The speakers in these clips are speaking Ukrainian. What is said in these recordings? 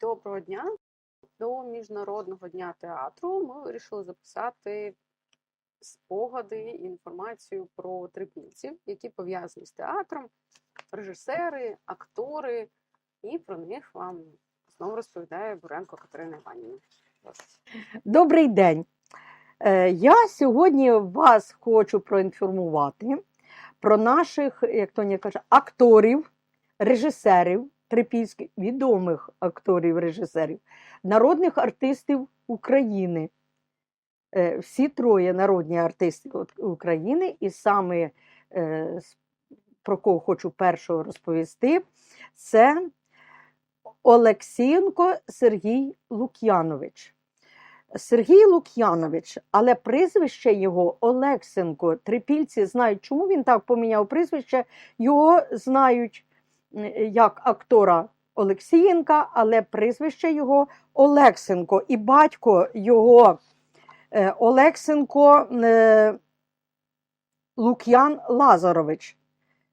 Доброго дня! До Міжнародного дня театру ми вирішили записати спогади і інформацію про трипільців, які пов'язані з театром, режисери, актори, і про них вам знову розповідає Буренко Катерина Іванівна. Добрий день. Е, Я сьогодні вас хочу проінформувати про наших, як то не каже, акторів, режисерів, трипільських, відомих акторів, режисерів, народних артистів України. Е, Всі троє народні артисти України, і саме е, про кого хочу першого розповісти, це Олексієнко Сергій Лук'янович. Сергій Лук'янович, але прізвище його Олексенко. Трипільці знають, чому він так поміняв прізвище. Його знають як актора Олексієнка, але прізвище його Олексенко. І батько його е, Олексенко е, Лук'ян Лазарович.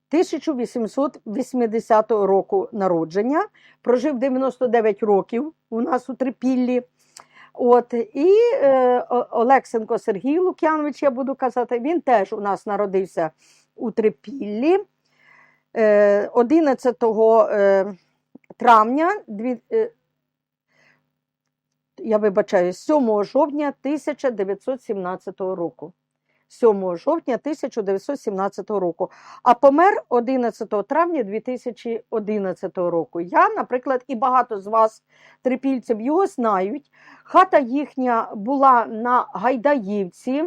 1880 року народження, прожив 99 років у нас у Трипіллі. От, і е, Олексенко Сергій Лук'янович, я буду казати, він теж у нас народився у Трипіллі е, 11 е, травня, дві, е, я вибачаю, 7 жовтня 1917 року. 7 жовтня 1917 року, а помер 11 травня 2011 року. Я, наприклад, і багато з вас, трипільців, його знають. Хата їхня була на Гайдаївці.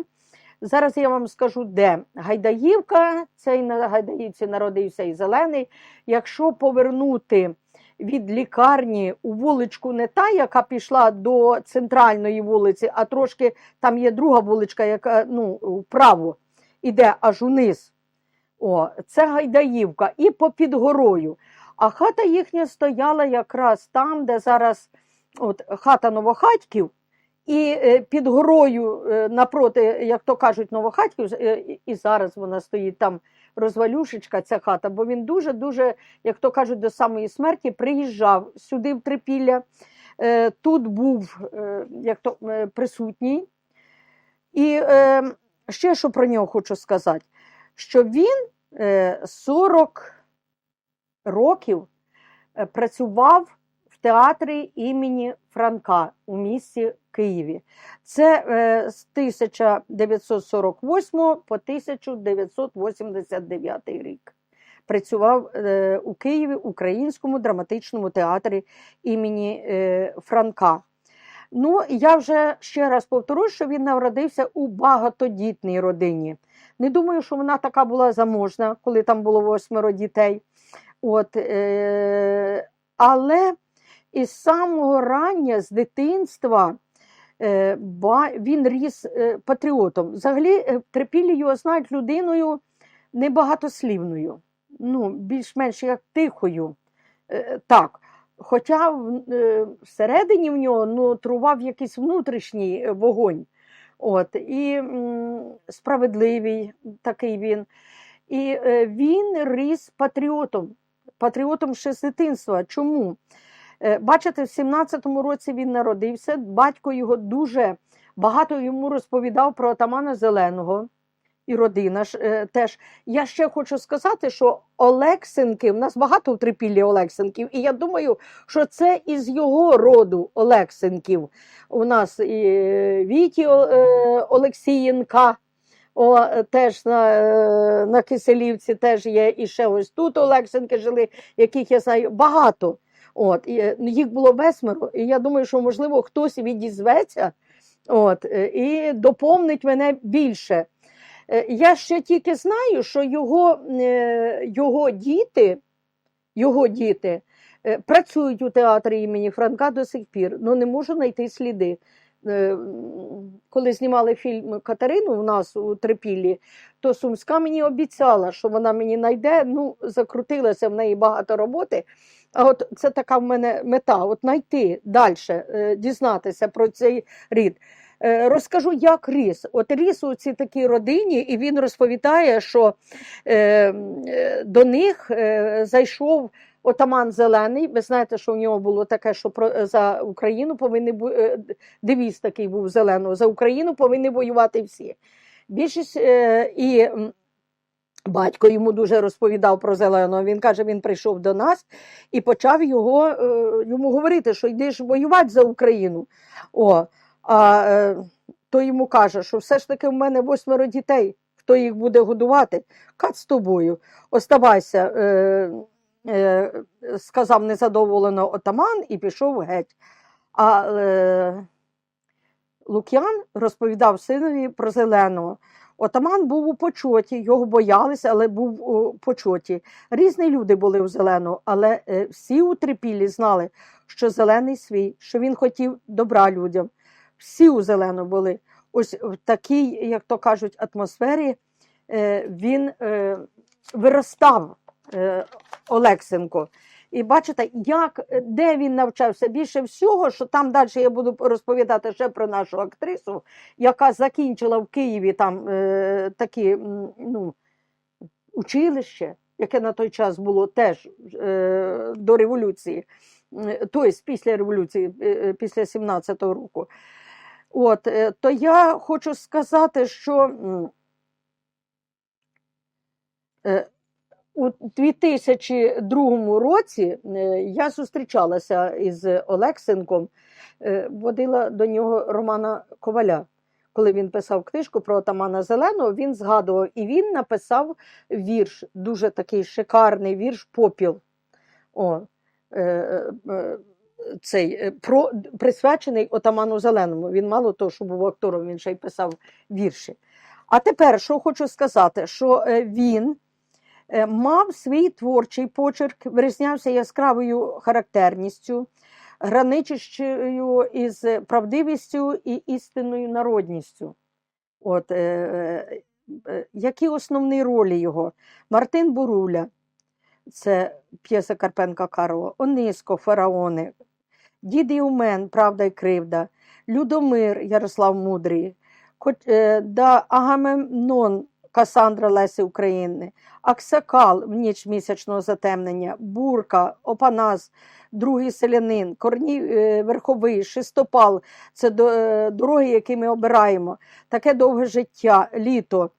Зараз я вам скажу, де Гайдаївка, цей на Гайдаївці народився і зелений. Якщо повернути від лікарні у вуличку не та, яка пішла до центральної вулиці, а трошки там є друга вуличка, яка ну, вправо іде аж униз. О, це Гайдаївка, і попід горою. А хата їхня стояла якраз там, де зараз от, хата Новохатьків, і е, під горою е, напроти, як то кажуть, Новохатьків, е, і- зараз вона стоїть там розвалюшечка, ця хата, бо він дуже-дуже, як то кажуть, до самої смерті приїжджав сюди в Трипілля. Тут був як то, присутній. І ще що про нього хочу сказати, що він е, 40 років працював театрі імені Франка у місті Києві. Це е, з 1948 по 1989 рік. Працював е, у Києві Українському драматичному театрі імені е, Франка. Ну, я вже ще раз повторюю, що він народився у багатодітній родині. Не думаю, що вона така була заможна, коли там було восьмеро дітей. От, е, але із самого рання, з дитинства, е, він ріс е, патріотом. Взагалі, е, його знають людиною небагатослівною, ну, більш-менш як тихою. Так. Хоча всередині в нього ну, трував якийсь внутрішній вогонь. От, і справедливий такий він. І він ріс патріотом, патріотом ще з дитинства. Чому? Е, Бачите, в 17-му році він народився. Батько його дуже багато йому розповідав про отамана Зеленого. І родина е, теж. Я ще хочу сказати, що Олексенки, в нас багато в Трипіллі Олексенків, і я думаю, що це із його роду Олексенків. У нас і е, Віті Олексієнка, о, теж на, на Киселівці теж є, і ще ось тут Олексенки жили, яких я знаю, багато. От, і, е, їх було восьмеро, і я думаю, що можливо хтось відізветься от, е, і доповнить мене більше. Е, Я ще тільки знаю, що його, його діти, його діти працюють у театрі імені Франка до сих пір, але не можу знайти сліди. Е, Коли знімали фільм Катерину у нас у Трипіллі, то Сумська мені обіцяла, що вона мені знайде. Ну, закрутилося в неї багато роботи. А от це така в мене мета: от знайти далі, дізнатися про цей рід. Е, Розкажу, як ріс. От ріс у цій такій родині, і він розповідає, що е, е, до них е, зайшов отаман зелений. Ви знаєте, що у нього було таке, що про за Україну повинні е, девіз такий був зеленого. За Україну повинні воювати всі. Більшість е, і батько йому дуже розповідав про зеленого. Він каже, він прийшов до нас і почав його е, йому говорити, що йдеш воювати за Україну. О, а е, той йому каже, що все ж таки в мене восьмеро дітей. Хто їх буде годувати? Кат з тобою. Оставайся, е, е, сказав незадоволено отаман і пішов геть. А е, Лук'ян розповідав синові про зеленого. Отаман був у почоті, його боялися, але був у почоті. Різні люди були у зеленого, але е, всі у трипіллі знали, що зелений свій, що він хотів добра людям. Всі у зелено були. Ось в такій, як то кажуть, атмосфері е, він е, виростав е, Олексенко. І бачите, як, де він навчався більше всього, що там далі я буду розповідати ще про нашу актрису, яка закінчила в Києві там е, такі ну, училище, яке на той час було теж е, до революції, тобто після революції, е, е, після 17-го року. От, е, то я хочу сказати, що е, у 2002 році е, я зустрічалася із Олексенком, е, водила до нього Романа Коваля. Коли він писав книжку про отамана Зеленого, він згадував і він написав вірш, дуже такий шикарний вірш Попіл. О, е, е, цей, е, про, присвячений отаману Зеленому. Він мало того, що був актором, він ще й писав вірші. А тепер, що хочу сказати, що він мав свій творчий почерк, вирізнявся яскравою характерністю, граничищою із правдивістю і істинною народністю. От, е, е, е, які основні ролі його? Мартин Буруля, це п'єса Карпенка Карова, Ониско, Фараони, Дід і Умен, Правда і Кривда, Людомир Ярослав Мудрий, е, Агамемнон Касандра Лесі України, Аксакал в ніч місячного затемнення, Бурка, Опанас, Другий селянин, Корній е, Верховий, Шестопал це е, дороги, які ми обираємо. Таке довге життя, літо.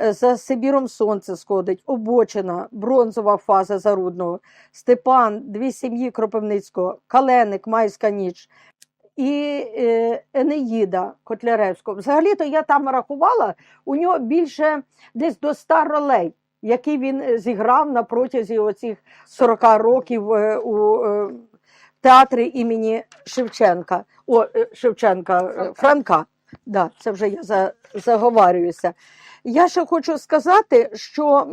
Е, За Сибіром сонце сходить, обочина, бронзова фаза Зарудного, Степан, дві сім'ї Кропивницького, Каленик, Майська ніч і е, Енеїда Котляревського. Взагалі-то я там рахувала, у нього більше десь до 100 ролей, які він е, зіграв на протязі оцих 40 років е, у театрі імені Шевченка. О, Шевченка, Франка. Франка. Да, це вже я за, заговарююся. Я ще хочу сказати, що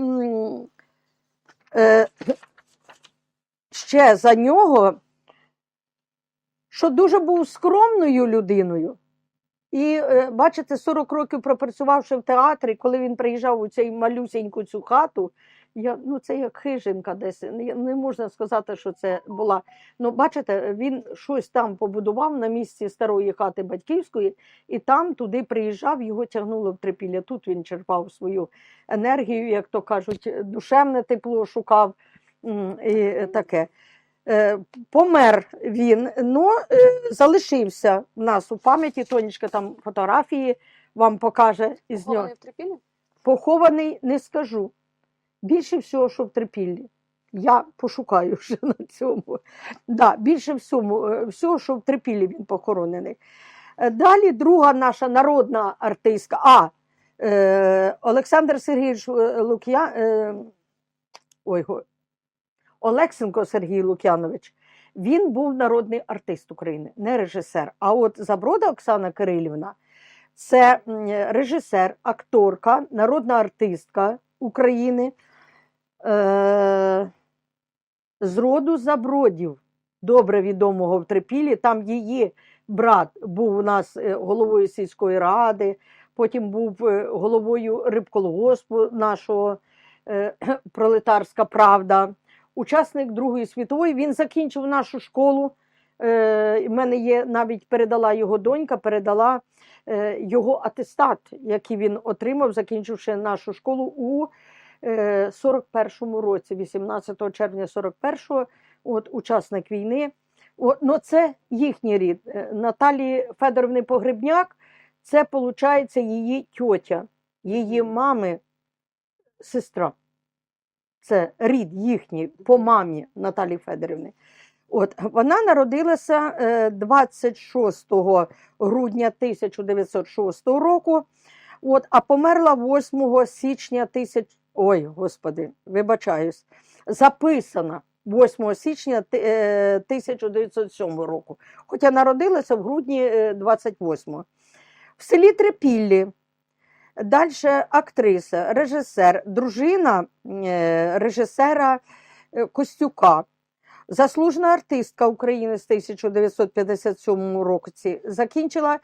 ще за нього, що дуже був скромною людиною. І е, бачите, 40 років пропрацювавши в театрі, коли він приїжджав у цю малюсеньку цю хату, я, ну це як хижинка десь. Не, не можна сказати, що це була. Ну, бачите, він щось там побудував на місці старої хати батьківської, і там туди приїжджав, його тягнуло в трипілля. Тут він черпав свою енергію, як то кажуть, душевне тепло шукав і таке. Е, Помер він, ну е, залишився в нас у пам'яті. Тонечка там фотографії вам покаже із нього. Похований в трипілі? Похований не скажу. Більше всього, що в трипіллі. Я пошукаю ще на цьому. Да, більше всьому, е, всього, що в трипіллі він похоронений. Е, Далі друга наша народна артистка. А, е, Олександр Сергійович Лук'я, е, ой, Олексенко Сергій Лук'янович. Він був народний артист України, не режисер. А от Заброда Оксана Кирилівна це режисер, акторка, народна артистка України е, з роду Забродів, добре відомого в Трипілі. Там її брат був у нас е, головою сільської ради, потім був е, головою рибколгоспу нашого е, пролетарська правда. Учасник Другої світової він закінчив нашу школу. Е, в мене є навіть передала його донька, передала е, його атестат, який він отримав, закінчивши нашу школу у е, 41-му році, 18 червня 41-го, от учасник війни. Ну це їхній рід. Е, Наталі Федоровни Погребняк, це виходить її тьотя, її мами, сестра. Це рід їхній по мамі Наталі Федорівни. От, вона народилася е, 26 грудня 1906 року, от, а померла 8 січня тисяч... Ой, господи, вибачаюсь, записана 8 січня е, 1907 року, хоча народилася в грудні е, 28 В селі Трипіллі. Далі актриса, режисер, дружина е, режисера е, Костюка, заслужена артистка України з 1957 році, закінчила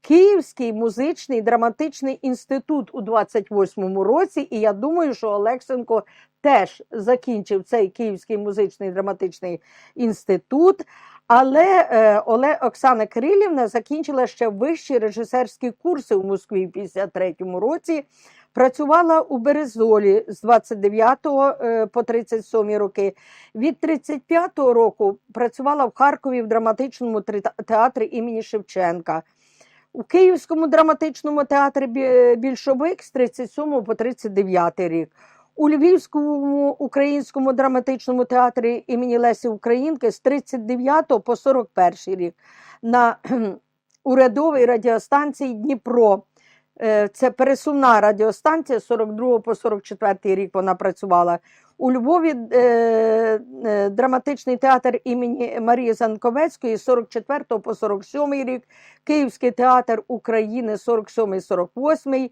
Київський музичний драматичний інститут у 28-му році, і я думаю, що Олексенко теж закінчив цей Київський музичний драматичний інститут. Але е, Оле Оксана Кирилівна закінчила ще вищі режисерські курси у Москві в 53-му році. Працювала у Березолі з 29 е, по 37 роки. Від 35-го року працювала в Харкові в драматичному театрі імені Шевченка. У Київському драматичному театрі Більшовик з 37 по 39 рік. У Львівському українському драматичному театрі імені Лесі Українки з 39 по 41 рік. На урядовій радіостанції Дніпро. Е, Це пересувна радіостанція 42 по 44 рік вона працювала. У Львові е, е, драматичний театр імені Марії Занковецької з 44 по 47 рік, Київський театр України 47-48,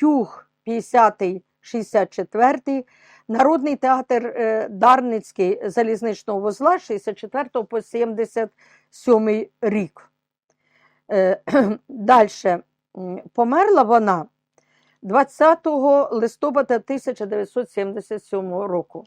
Тюг 50 64 Народний театр е, Дарницький залізничного вузла 64 по 77 рік. Далі померла вона 20 листопада 1977 року.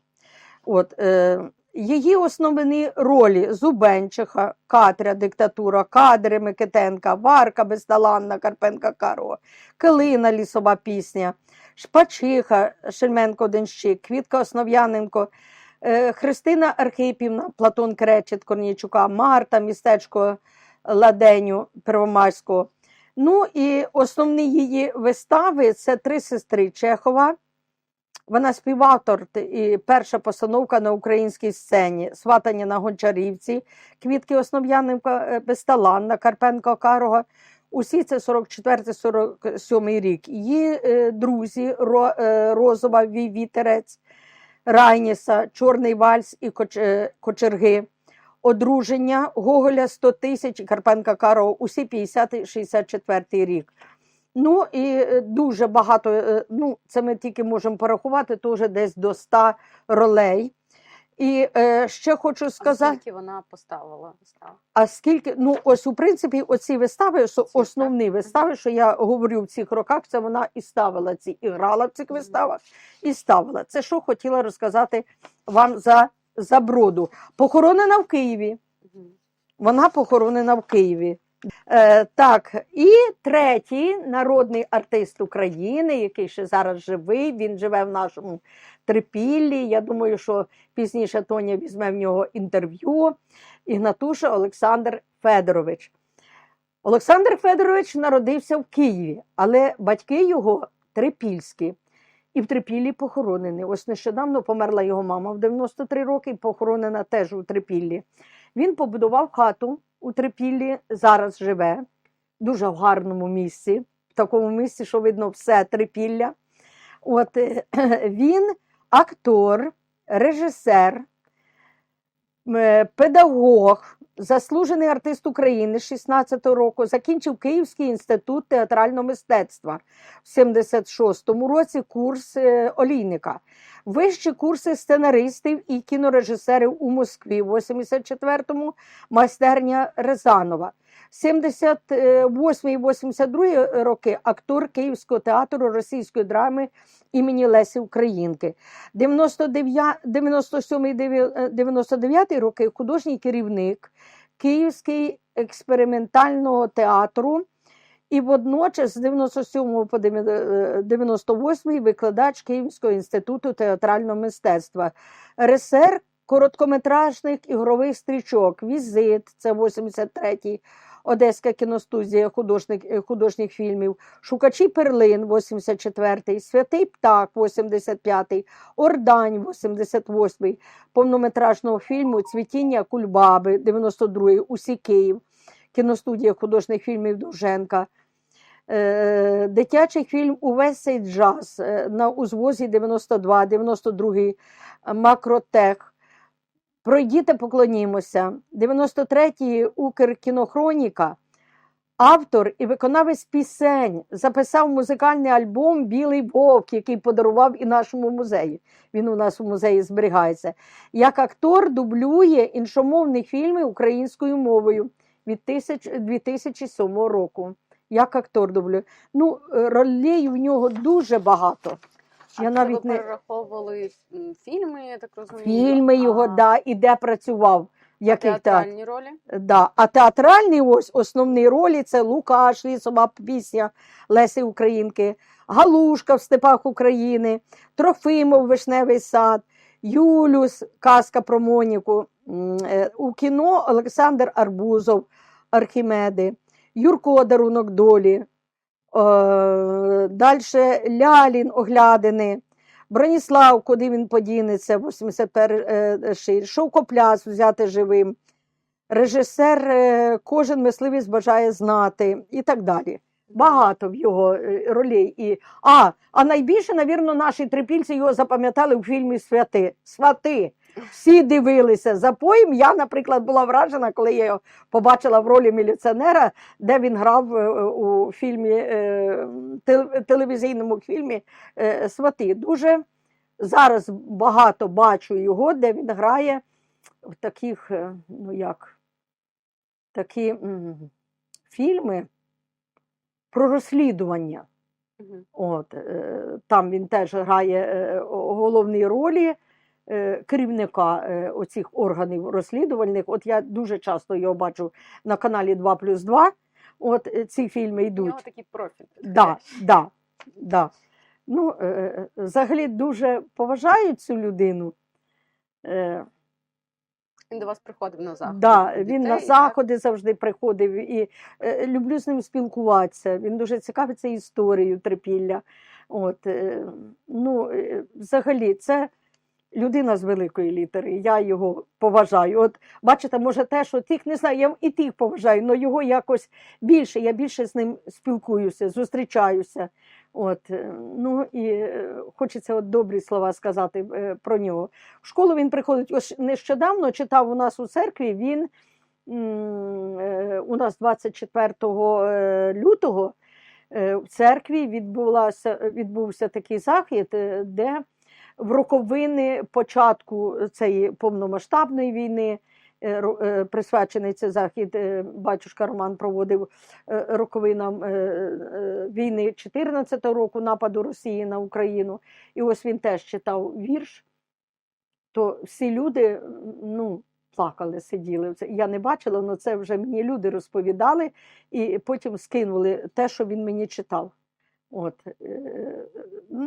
От, е, її основні ролі Зубенчиха, Катря, диктатура, кадри Микитенка, Варка Бездаланна, Карпенка Карова, Килина лісова пісня, Шпачиха, Шельменко Денщик, Квітка Основ'яненко, е, Христина Архипівна, Платон Кречет Корнійчука, Марта, містечко Ладеню Первомайського. Ну і основні її вистави це три сестри Чехова. Вона співавтор і перша постановка на українській сцені Сватання на Гончарівці, Квітки Основ'яненко, е, Бесталанна, Карпенко Карого. Усі це 44-47 рік. Її е, друзі Ро, е, Розова Вітерець, Райніса, Чорний Вальс і Коч, е, Кочерги. Одруження Гоголя 100 тисяч і Карпенка Карого, усі 50-64 рік. Ну і е, дуже багато, е, ну це ми тільки можемо порахувати, то вже десь до 100 ролей. І е, ще хочу А сказати, скільки вона поставила вистав? а скільки, ну ось у принципі, оці вистави, Ці, так? основні вистави, що я говорю в цих роках, це вона і ставила ці, і грала в цих виставах, і ставила. Це що хотіла розказати вам за, за броду. Похоронена в Києві. Вона похоронена в Києві. Е, так, і третій народний артист України, який ще зараз живий, він живе в нашому Трипіллі. Я думаю, що пізніше Тоня візьме в нього інтерв'ю. Ігнатуша Олександр Федорович. Олександр Федорович народився в Києві, але батьки його трипільські. І в Трипіллі похоронені. Ось нещодавно померла його мама в 93 роки, похоронена теж у Трипіллі. Він побудував хату у Трипіллі, зараз живе, дуже в гарному місці, в такому місці, що видно все Трипілля. От е, він актор, режисер, е, педагог, заслужений артист України з 16-го року, закінчив Київський інститут театрального мистецтва в 76-му році курс е, олійника. Вищі курси сценаристів і кінорежисерів у Москві в 84-му майстерня Рязанова. 78-82 роки актор Київського театру російської драми імені Лесі Українки. 97-99 роки художній керівник Київський експериментального театру і водночас з 97 по 98 викладач Київського інституту театрального мистецтва. РСР короткометражних ігрових стрічок, Візит, це 83-й, Одеська кіностудія художник, е, художніх фільмів, Шукачі перлин, 84-й, Святий птах, 85-й, Ордань, 88-й, повнометражного фільму Цвітіння Кульбаби, 92-й, Усі Київ, кіностудія художніх фільмів Довженка. Е, Дитячий фільм Увесь цей джаз е, на узвозі 92, 92 Макротех. Пройдіте, поклонімося. 93-й Укркінохроніка. Автор і виконавець пісень записав музикальний альбом Білий Вовк, який подарував і нашому музею. Він у нас у музеї зберігається. Як актор дублює іншомовні фільми українською мовою від 2007 року. Як актор дублює. Ну, е, ролей в нього дуже багато. А Я навіть ви не перераховували фільми, я так розумію. фільми його, а да, і де працював. Яких театрах. театральні ролі. Да. А театральні ось основні ролі це Лукаш, лісова пісня Лесі Українки, Галушка в степах України, Трофимов Вишневий сад, Юлюс, казка про Моніку. Е, У кіно Олександр Арбузов, Архімеди, Юрко Дарунок долі. Далі Лялін оглядини. Броніслав, куди він подінеться, 81-й, Шовкопляс взяти живим, режисер, е, кожен мисливець бажає знати і так далі. Багато в його е, ролей. І... А, а найбільше, навірно, наші трипільці його запам'ятали у фільмі Святи. Свати. Всі дивилися за поєм. Я, наприклад, була вражена, коли я його побачила в ролі міліціонера, де він грав е, у фільмі, е, телевізійному фільмі е, Свати. Дуже зараз багато бачу його, де він грає в таких, ну як, такі м, фільми про розслідування. От, там він теж грає головні ролі керівника е, оцих органів розслідувальних. От я дуже часто його бачу на каналі 2 плюс 2. От е, ці фільми У йдуть. нього такий профіль. Да, да, да. Ну, е, е, взагалі дуже поважаю цю людину. Е, Він до вас приходив на заходи. Да, він на дітей, так? заходи завжди приходив і е, люблю з ним спілкуватися. Він дуже цікавиться історією трипілля. От, е, ну, е, взагалі, це людина з великої літери. Я його поважаю. От бачите, може, те, що тих не знаю, я і тих поважаю, але його якось більше. Я більше з ним спілкуюся, зустрічаюся. От, е, ну і е, хочеться от добрі слова сказати е, про нього. В школу він приходить ось нещодавно читав у нас у церкві. Він у нас 24 е, лютого в церкві відбувся такий захід, де в роковини початку цієї повномасштабної війни. е, е, Присвячений цей захід, е, батюшка Роман проводив роковинам війни 14-го року, нападу Росії на Україну. І ось він теж читав вірш, то всі люди ну, плакали, сиділи. Я не бачила, але це вже мені люди розповідали і потім скинули те, що він мені читав. От, е,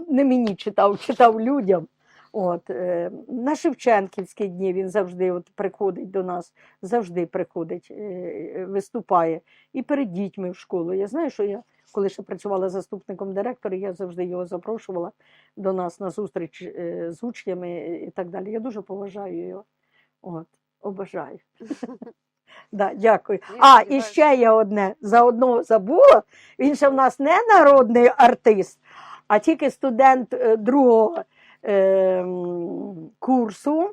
не мені читав, читав людям. От, е, на Шевченківські дні він завжди от приходить до нас, завжди приходить, е, виступає. І перед дітьми в школу. Я знаю, що я, коли ще працювала заступником директора, я завжди його запрошувала до нас на зустріч з учнями і так далі. Я дуже поважаю його. От, обожаю. Да, дякую. Ні, А, і ще я одне за одного забула. Він ще в нас не народний артист, а тільки студент е, другого е, курсу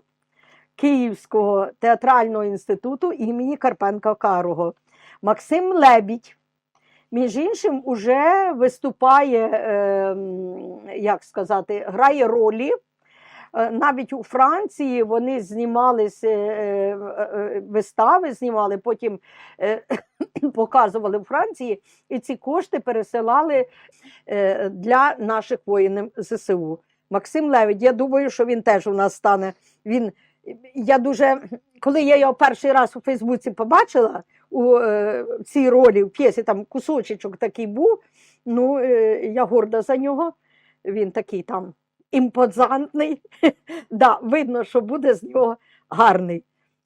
Київського театрального інституту імені Карпенка Карого. Максим Лебідь. Між іншим, уже виступає, е, як сказати, грає ролі. Е, Навіть у Франції вони знімалися е, е, вистави, знімали, потім показували в Франції, і ці кошти пересилали для наших воїнів ЗСУ. Максим Левідь, я думаю, що він теж у нас стане. Він я дуже, коли я його перший раз у Фейсбуці побачила у е, цій ролі в п'єсі, там кусочечок такий був. Ну, е, я горда за нього. Він такий там імпозантний. да, видно, що буде з нього гарний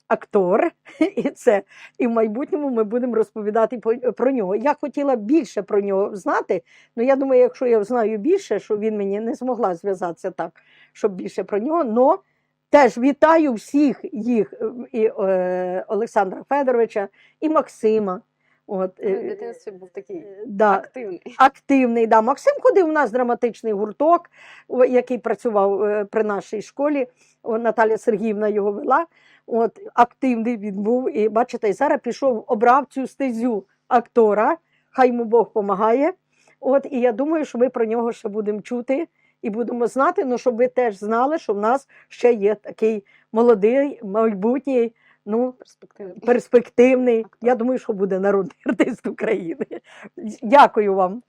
актор. І це і в майбутньому ми будемо розповідати про нього. Я хотіла більше про нього знати. Ну, я думаю, якщо я знаю більше, що він мені не змогла зв'язатися так, щоб більше про нього. Но теж вітаю всіх їх, і е, Олександра Федоровича, і Максима. От, в е, дитинстві був такий е, да, активний. активний. Да. Максим ходив у нас драматичний гурток, який працював е, при нашій школі. Наталя Сергіївна його вела. От, активний він був. І бачите, і зараз пішов, обрав цю стезю актора. Хай йому Бог допомагає. От, і я думаю, що ми про нього ще будемо чути і будемо знати, ну, щоб ви теж знали, що в нас ще є такий молодий, майбутній, ну, перспективний. перспективний. Я думаю, що буде народний артист України. Дякую вам.